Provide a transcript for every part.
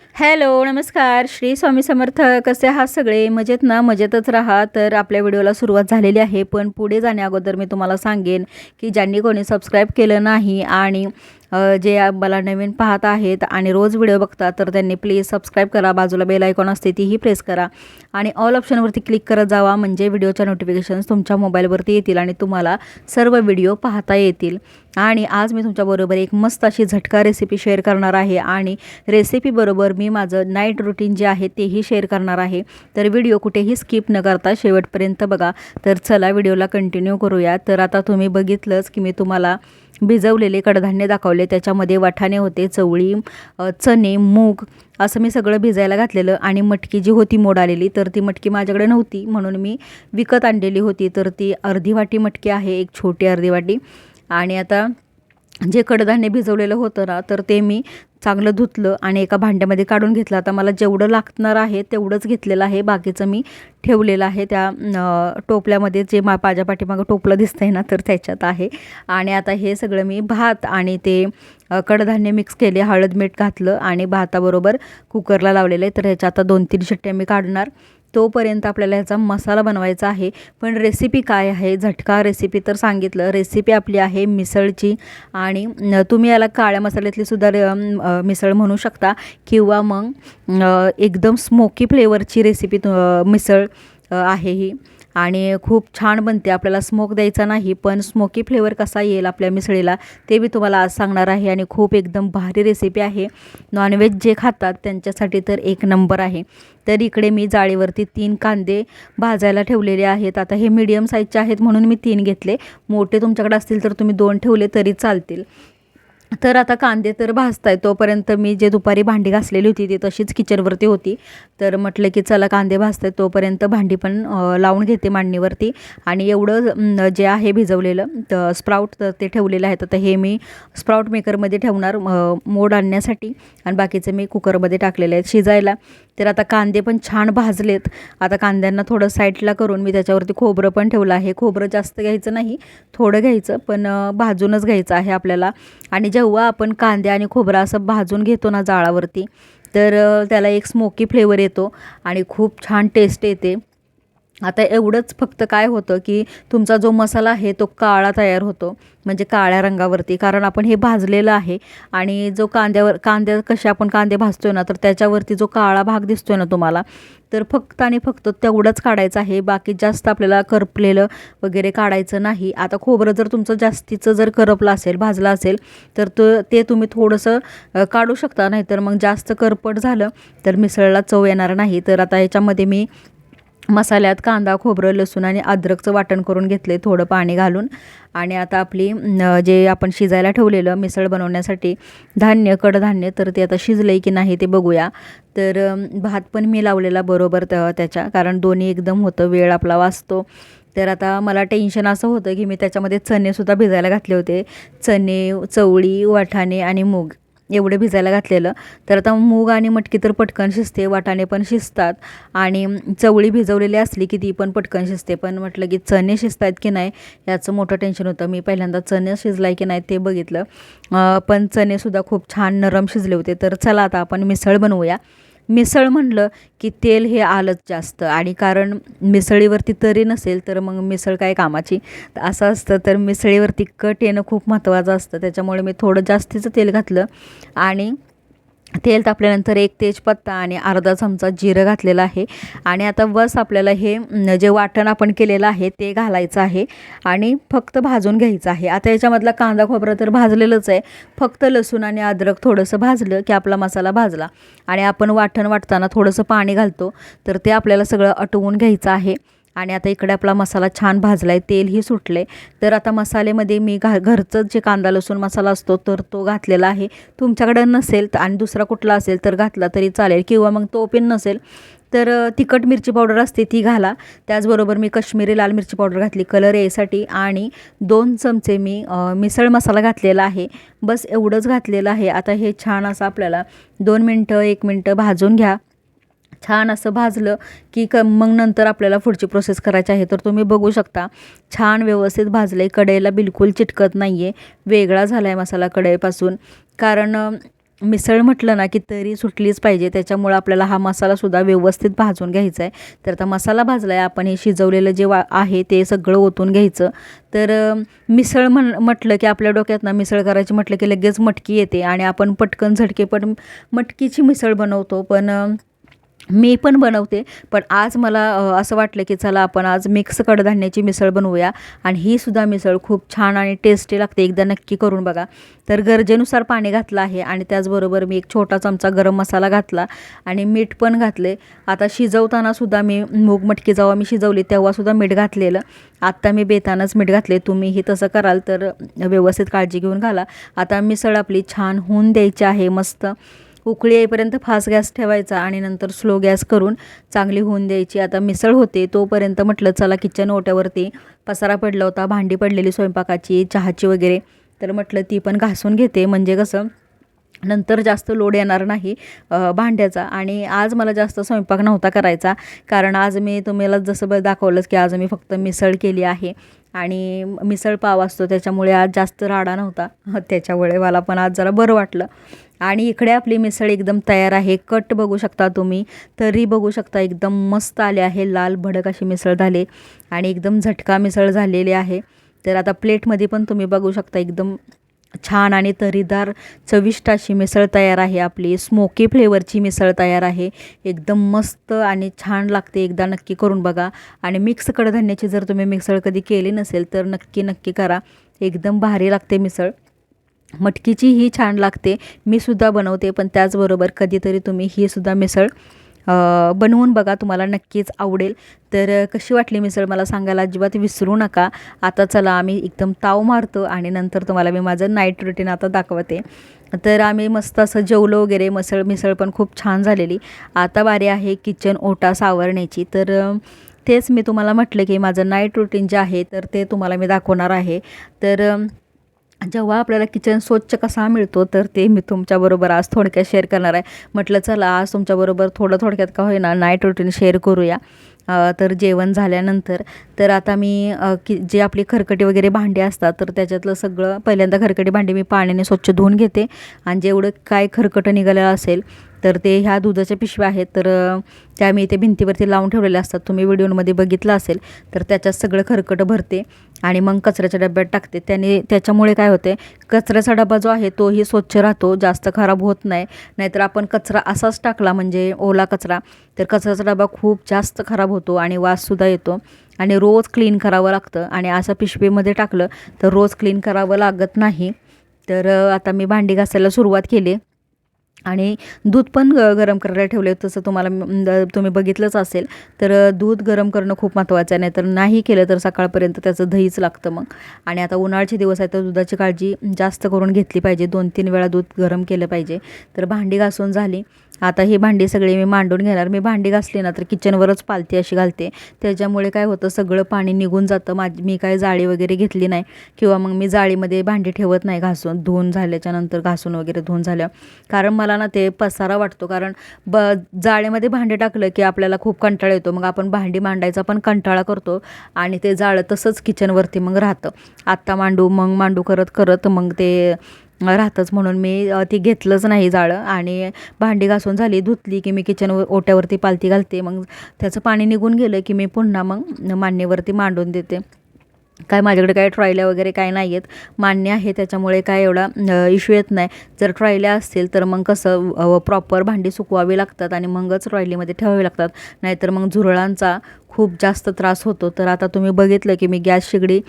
Hello नमस्कार. श्री स्वामी समर्थ कसे आहात सगळे? मजेत ना? मजेतच राहा. तर आपल्या व्हिडिओला सुरुवात झालेली आहे पण पुढे जाण्या अगोदर मी तुम्हाला सांगेन की ज्यांनी कोणी सबस्क्राईब केलं नाही आणि जे मला नवीन पाहत आहेत आणि रोज व्हिडिओ बघतात तर त्यांनी प्लीज सबस्क्राईब करा. बाजूला बेल आयकॉन असते तीही प्रेस करा. आणि ऑल ऑप्शनवरती क्लिक करत जावा म्हणजे व्हिडिओच्या नोटिफिकेशन्स तुमच्या मोबाईलवरती येतील आणि तुम्हाला सर्व व्हिडिओ पाहता येतील. आणि आज मी तुमच्याबरोबर एक मस्त अशी झटका रेसिपी शेअर करणार आहे आणि रेसिपीबरोबर मी माझं नाईट रुटीन जे आहे तेही शेअर करणार आहे. तर व्हिडिओ कुठेही स्किप न करता शेवटपर्यंत बघा. तर चला व्हिडिओला कंटिन्यू करूया. तर आता तुम्ही बघितलंच की मी तुम्हाला भिजवलेले कडधान्य दाखवले. त्याच्यामध्ये वाठाणे होते चवळी चणे मूग असं मी सगळं भिजायला घातलेलं आणि मटकी जी होती मोड आलेली तर ती मटकी माझ्याकडे नव्हती. म्हणून मी विकत आणलेली होती. तर ती अर्धी वाटी मटकी आहे एक छोटी अर्धी वाटी. आणि आता जे कडधान्य भिजवलेलं होतं ना तर ते मी चांगलं धुतलं आणि एका भांड्यामध्ये काढून घेतलं. आता मला जेवढं लागणार आहे तेवढंच घेतलेलं आहे. बाकीचं मी ठेवलेलं आहे. त्या टोपल्यामध्ये जे मा माझ्या पाठीमागं टोपलं दिसतं आहे ना तर त्याच्यात आहे. आणि आता हे सगळं मी भात आणि ते कडधान्य मिक्स केले हळद मीठ घातलं आणि भाताबरोबर कुकरला लावलेलं आहे. तर ह्याच्या आता दोन तीन शिट्ट्या मी काढणार. तोपर्यंत आपल्याला ह्याचा मसाला बनवायचा आहे. पण रेसिपी काय आहे? झटका रेसिपी तर सांगितलं. रेसिपी आपली आहे मिसळची. आणि तुम्ही याला काळ्या मसाल्यातली सुद्धा मिसळ म्हणू शकता. किंवा मग एकदम स्मोकी फ्लेवरची रेसिपी तु- मिसळ आहे ही. आणि खूप छान बनते. आपल्याला स्मोक द्यायचा नाही पण स्मोकी फ्लेवर कसा येईल आपल्या मिसळीला ते मी तुम्हाला आज सांगणार आहे आणि खूप एकदम भारी रेसिपी आहे. नॉनव्हेज जे खातात त्यांच्यासाठी तर एक नंबर आहे. तर इकडे मी जाळीवरती तीन कांदे भाजायला ठेवलेले आहेत. आता हे मीडियम साईजचे आहेत म्हणून मी तीन घेतले. मोठे तुमच्याकडे असतील तर तुम्ही दोन ठेवले तरी चालतील. तर आता कांदे तर भाजत आहे तोपर्यंत मी जे दुपारी भांडी घासलेली होती ती तशीच किचनवरती होती. तर म्हटलं की चला कांदे भाजत आहेत तोपर्यंत भांडी पण लावून घेते मांडणीवरती. आणि एवढं जे आहे भिजवलेलं तर स्प्राऊट तर ते ठेवलेलं आहे तर हे मी स्प्राऊट मेकरमध्ये ठेवणार मोड आणण्यासाठी. आणि बाकीचं मी कुकरमध्ये टाकलेलं आहे शिजायला. तर आता कांदे पण छान भाजलेत. आता कांद्यांना थोडं साईडला करून मी त्याच्यावरती खोबरं पण ठेवलं आहे. खोबरं जास्त घ्यायचं नाही थोडं घ्यायचं पण भाजूनच घ्यायचं आहे आपल्याला. आणि जेव्हा आपण कांदे आणि खोबरं असं भाजून घेतो ना जाळावरती तर त्याला एक स्मोकी फ्लेवर येतो आणि खूप छान टेस्ट येते. आता एवढंच फक्त काय होतं की तुमचा जो मसाला आहे तो काळा तयार होतो म्हणजे काळ्या रंगावरती. कारण आपण हे भाजलेलं आहे आणि जो कांद्यावर कांद्या कसे आपण कांदे भाजतोय ना तर त्याच्यावरती जो काळा भाग दिसतोय ना तुम्हाला तर फक्त आणि फक्त तेवढंच काढायचं आहे. बाकी जास्त आपल्याला करपलेलं वगैरे काढायचं नाही. आता खोबरं जर तुमचं जास्तीचं जर करपलं असेल भाजलं असेल तर तो ते तुम्ही थोडंसं काढू शकता. नाहीतर मग जास्त करपट झालं तर मिसळला चव येणार नाही. तर आता याच्यामध्ये मी मसाल्यात कांदा खोबरं लसूण आणि अद्रकचं वाटण करून घेतले थोडं पाणी घालून. आणि आता आपली जे आपण शिजायला ठेवलेलं मिसळ बनवण्यासाठी धान्य कडधान्य तर ते आता शिजलं आहे की नाही ते बघूया. तर भात पण मी लावलेला बरोबर त्याच्या कारण दोन्ही एकदम होतं वेळ आपला वाचतो. तर आता मला टेन्शन असं होतं की मी त्याच्यामध्ये चणेसुद्धा भिजायला घातले होते. चणे चवळी वाटाणे आणि मूग. एवढं भिजायला घातलेलं. तर आता मूग आणि मटकी तर पटकन शिजते वाटाणे पण शिजतात. आणि चवळी भिजवलेली असली की ती पण पटकन शिजते. पण म्हटलं की चणे शिजत आहेत की नाही याचं मोठं टेन्शन होतं. मी पहिल्यांदा चणे शिजलाय की नाही ते बघितलं. पण चणेसुद्धा खूप छान नरम शिजले होते. तर चला आता आपण मिसळ बनवूया. मिसळ म्हणलं की तेल हे आलंच जास्त. आणि कारण मिसळीवरती तरी नसेल तर मग मिसळ काय कामाची? तर असं असतं तर मिसळीवरती कट येणं खूप महत्त्वाचं असतं. त्याच्यामुळे मी थोडं जास्तीचं तेल घातलं. आणि तेल तापल्यानंतर एक तेजपत्ता आणि अर्धा चमचा जिरं घातलेलं आहे. आणि आता बस आपल्याला हे जे वाटण आपण केलेलं आहे ते घालायचं आहे आणि फक्त भाजून घ्यायचं आहे. आता याच्यामधला कांदा खोबरं तर भाजलेलंच आहे. फक्त लसूण आणि अद्रक थोडंसं भाजलं की आपला मसाला भाजला. आणि आपण वाटण वाटताना थोडंसं पाणी घालतो. तर ते आपल्याला सगळं आटवून घ्यायचं आहे. आणि आता इकडे आपला मसाला छान भाजला आहे तेलही सुटलं आहे तर आता मसाल्यामध्ये मी घा घरचं जे कांदा लसूण मसाला असतो तर तो घातलेला आहे. तुमच्याकडं नसेल तर आणि दुसरा कुठला असेल तर घातला तरी चालेल किंवा मग तो पण नसेल तर तिखट मिरची पावडर असते ती घाला. त्याचबरोबर मी कश्मीरी लाल मिरची पावडर घातली कलर यायसाठी आणि दोन चमचे मी मिसळ मसाला घातलेला आहे. बस एवढंच घातलेलं आहे. आता हे छान असं आपल्याला दोन मिनटं एक मिनटं भाजून घ्या. छान असं भाजलं की क मग नंतर आपल्याला पुढची प्रोसेस करायची आहे. तर तुम्ही बघू शकता छान व्यवस्थित भाजलं आहे कढईला बिलकुल चिटकत नाही आहे वेगळा झाला आहे मसाला कढईपासून. कारण मिसळ म्हटलं ना की तरी सुटलीच पाहिजे. त्याच्यामुळं आपल्याला हा मसालासुद्धा व्यवस्थित भाजून घ्यायचा आहे तर आता मसाला भाजला आहे आपण हे शिजवलेलं जे वा आहे ते सगळं ओतून घ्यायचं. तर मिसळ म्हण म्हटलं की आपल्या डोक्यात ना मिसळ करायची म्हटलं की लगेच मटकी येते. आणि आपण पटकन झटके पण मटकीची मिसळ बनवतो. पण मी पण बनवते पण आज मला असं वाटलं की चला आपण आज मिक्स कडधान्याची मिसळ बनवूया आणि ही सुद्धा मिसळ खूप छान आणि टेस्टी लागते. एकदा नक्की करून बघा. तर गरजेनुसार पाणी घातलं आहे आणि त्याचबरोबर मी एक छोटा चमचा गरम मसाला घातला आणि मीठ पण घातले. आता शिजवताना सुद्धा मी मूग मटकी जेव्हा मी शिजवली तेव्हासुद्धा मीठ घातलेलं. आत्ता मी बेतानच मीठ घातले. तुम्हीही तसं कराल तर व्यवस्थित काळजी घेऊन घाला. आता मिसळ आपली छान होऊन द्यायची आहे मस्त. उकळी येईपर्यंत फास्ट गॅस ठेवायचा आणि नंतर स्लो गॅस करून चांगली होऊन द्यायची. आता मिसळ होते तोपर्यंत म्हटलं चला किचन ओट्यावरती पसारा पडला होता भांडी पडलेली स्वयंपाकाची चहाची वगैरे. तर म्हटलं ती पण घासून घेते. म्हणजे कसं नंतर जास्त लोड येणार नाही भांड्याचा. आणि आज मला जास्त स्वयंपाक नव्हता करायचा कारण आज मी तुम्हाला जसं ब दाखवलंच की आज मी फक्त मिसळ केली आहे. आणि मिसळ पाव असतो त्याच्यामुळे आज जास्त राडा नव्हता. त्याच्यामुळे मला पण आज जरा बरं वाटलं. आणि इकडे आपली मिसळ एकदम तयार आहे. कट बघू शकता तुम्ही. तरी बघू शकता एकदम मस्त आले आहे. लाल भडक अशी मिसळ झाली. आणि एकदम झटका मिसळ झालेली आहे. तर आता प्लेटमध्ये पण तुम्ही बघू शकता एकदम छान आणि तरीदार चविष्ट अशी मिसळ तयार आहे आपली. स्मोकी फ्लेवरची मिसळ तयार आहे. एकदम मस्त आणि छान लागते एकदा नक्की करून बघा. आणि मिक्स कडधान्याची जर तुम्ही मिसळ कधी केली नसेल तर नक्की नक्की करा. एकदम भारी लागते मिसळ. मटकीची ही छान लागते. मी सुद्धा बनवते पण त्याचबरोबर कधीतरी तुम्ही ही सुद्धा मिसळ बनवून बघा तुम्हाला नक्कीच आवडेल. तर कशी वाटली मिसळ? मला सांगायला अजिबात विसरू नका. आता चला आम्ही एकदम ताव मारतो आणि नंतर तुम्हाला मी माझं नाईट रुटीन आता दाखवते. तर आम्ही मस्त असं जेवलो वगैरे. मसळ मिसळ पण खूप छान झालेली. आता बारी आहे किचन ओटा सावरण्याची. तर तेच मी तुम्हाला म्हटलं की माझं नाईट रुटीन जे आहे तर ते तुम्हाला मी दाखवणार आहे. तर जेव्हा आपल्याला किचन स्वच्छ कसा मिळतो तर ते मी तुमच्याबरोबर आज थोडक्यात शेअर करणार आहे. म्हटलं चला आज तुमच्याबरोबर थोडं थोडक्यात का होईना नाईट रुटीन शेअर करूया. तर जेवण झाल्यानंतर तर आता मी की जे आपली खरकटी वगैरे भांडी असतात तर त्याच्यातलं सगळं पहिल्यांदा खरकटी भांडी मी पाण्याने स्वच्छ धुवून घेते. आणि जेवढं काय खरकटं निघालेलं असेल तर ते ह्या दुधाच्या पिशव्या आहेत. तर त्या मी ते भिंतीवरती लावून ठेवलेल्या असतात. तुम्ही व्हिडिओमध्ये बघितलं असेल तर त्याच्यात सगळं खरकटं भरते आणि मग कचऱ्याच्या डब्यात टाकते. त्याने त्याच्यामुळे काय होते कचऱ्याचा डबा जो आहे तोही स्वच्छ राहतो जास्त खराब होत नाही. नाहीतर आपण कचरा असाच टाकला म्हणजे ओला कचरा तर कचऱ्याचा डबा खूप जास्त खराब होतो आणि वाससुद्धा येतो. आणि रोज क्लीन करावं लागतं. आणि असं पिशवीमध्ये टाकलं तर रोज क्लीन करावं लागत नाही. तर आता मी भांडी घासायला सुरुवात केली. आणि दूध पण गरम करायला ठेवले तसं तुम्हाला तुम्ही बघितलंच असेल. तर दूध गरम करणं खूप महत्त्वाचं आहे. नाहीतर नाही केलं तर सकाळपर्यंत त्याचं दहीच लागतं मग. आणि आता उन्हाळ्याचे दिवस आहे तर दुधाची काळजी जास्त करून घेतली पाहिजे. दोन तीन वेळा दूध गरम केलं पाहिजे. तर भांडी घासून झाली. आता ही भांडी सगळी मी मांडून घेणार. मी भांडी घासली ना तर किचनवरच पालती अशी घालते. त्याच्यामुळे काय होतं सगळं पाणी निघून जातं. माझी मी काय जाळी वगैरे घेतली नाही किंवा मग मी जाळीमध्ये भांडी ठेवत नाही घासून. धुवून झाल्याच्यानंतर घासून वगैरे धुवून झाल्या कारण मला ना ते पसारा वाटतो. कारण ब जाळीमध्ये भांडे टाकलं की आपल्याला खूप कंटाळा येतो. मग आपण भांडी मांडायचा पण कंटाळा करतो आणि ते जाळं तसंच किचनवरती मग राहतं. आत्ता मांडू मग मांडू करत करत मग ते राहतंच म्हणून मी ती घेतलंच नाही जाळं. आणि भांडी घासून झाली धुतली की मी किचन ओट्यावरती पालती घालते. मग त्याचं पाणी निघून गेलं की मी पुन्हा मग मांडणीवरती मांडून देते. काय माझ्याकडे काय ट्रॉयल्या वगैरे काय नाही आहेत मान्य आहे त्याच्यामुळे काय एवढा इश्यू येत नाही. जर ट्रॉयल्या असतील तर मग कसं प्रॉपर भांडी सुकवावी लागतात आणि मगच ट्रॉयलीमध्ये ठेवावी लागतात. नाहीतर मग झुरळांचा खूप जास्त त्रास होतो. तर आता तुम्ही बघितलं की मी गॅस शेगडी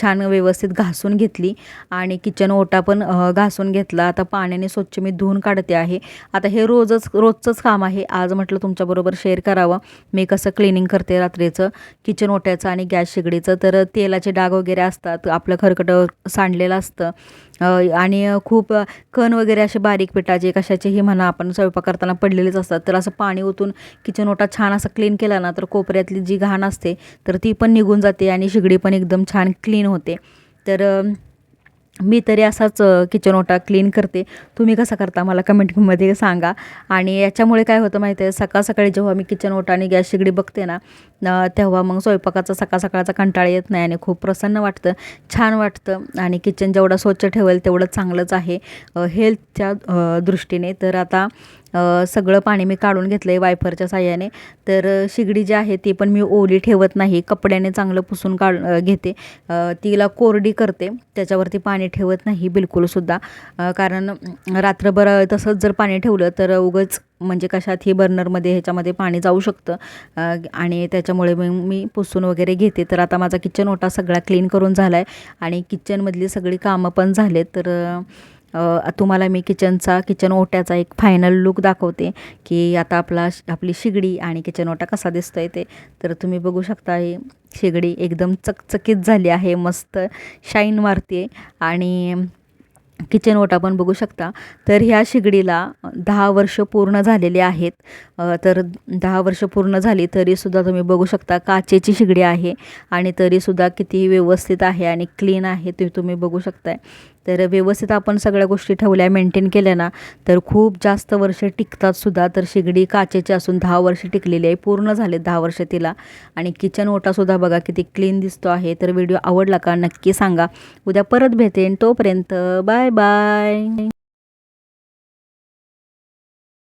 छान व्यवस्थित घासून घेतली आणि किचन ओटा पण घासून घेतला. आता पाण्याने स्वच्छ मी धुवून काढते आहे. आता हे रोजच रोजचंच काम आहे. आज म्हटलं तुमच्याबरोबर शेअर करावं. मी कसं क्लिनिंग करते रात्रीचं किचन ओट्याचं आणि गॅस शेगडीचं. तर तेलाचे डाग वगैरे असतात आपलं खरकटं सांडलेलं असतं. आणि खूप कण वगैरे असे बारीक पिठाचे कशाचेही म्हणा आपण स्वयंपाक करताना पडलेलेच असतात. तर असं पाणी ओतून किचन ओटा छान असं क्लीन केला ना तर कोपऱ्या कोपऱ्यातली जी घाण असते तर ती पण निघून जाते आणि शेगडी पण एकदम छान क्लीन होते. तर मी तरी असाच किचन ओटा क्लीन करते. तुम्ही कसा करता मला कमेंटमध्ये सांगा. आणि याच्यामुळे काय होतं माहिती आहे सकाळ सकाळी जेव्हा मी किचन ओटा आणि गॅस शेगडी बघते ना तेव्हा मग स्वयंपाकाचा सकाळ सकाळचा कंटाळा येत नाही आणि खूप प्रसन्न वाटतं छान वाटतं. आणि किचन जेवढं स्वच्छ ठेवेल तेवढं चांगलंच आहे. हेल्थच्या दृष्टीने. तर आता सगळं पाणी मी काढून घेतलं आहे वायफरच्या साह्याने. तर शिगडी जी आहे ती पण मी ओली ठेवत नाही. कपड्याने चांगलं पुसून काढ घेते. तिला कोरडी करते. त्याच्यावरती पाणी ठेवत नाही बिलकुलसुद्धा कारण रात्रभर तसंच जर पाणी ठेवलं तर उगंच म्हणजे कशातही बर्नरमध्ये ह्याच्यामध्ये पाणी जाऊ शकतं. आणि त्याच्यामुळे मग मी पुसून वगैरे घेते. तर आता माझा किचन ओटा सगळा क्लीन करून झाला आहे आणि किचनमधली सगळी कामं पण झाले तर तुम्हाला मी किचनचा किचन ओट्याचा एक फायनल लुक दाखवते की आता आपला आपली शिगडी आणि किचन ओटा कसा दिसतो आहे ते. तर तुम्ही बघू शकता हे शिगडी एकदम चकचकीत झाली आहे मस्त शाईन मारते. आणि किचन ओटा पण बघू शकता. तर ह्या शिगडीला दहा वर्ष पूर्ण झालेले आहेत. तर दहा वर्ष पूर्ण झाली तरीसुद्धा तुम्ही बघू शकता काचेची शिगडी आहे. आणि तरीसुद्धा किती व्यवस्थित आहे आणि क्लीन आहे ते तुम्ही बघू शकताय. तर व्यवस्थित आपण सगळ्या गोष्टी ठेवल्या मेंटेन केल्या ना तर खूप जास्त वर्ष टिकतात सुद्धा. तर शेगडी काचेची असून दहा वर्ष टिकलेली आहे पूर्ण झाले दहा वर्ष तिला. आणि किचन ओटासुद्धा बघा किती क्लीन दिसतो आहे. तर व्हिडिओ आवडला का नक्की सांगा. उद्या परत भेटेन तोपर्यंत बाय बाय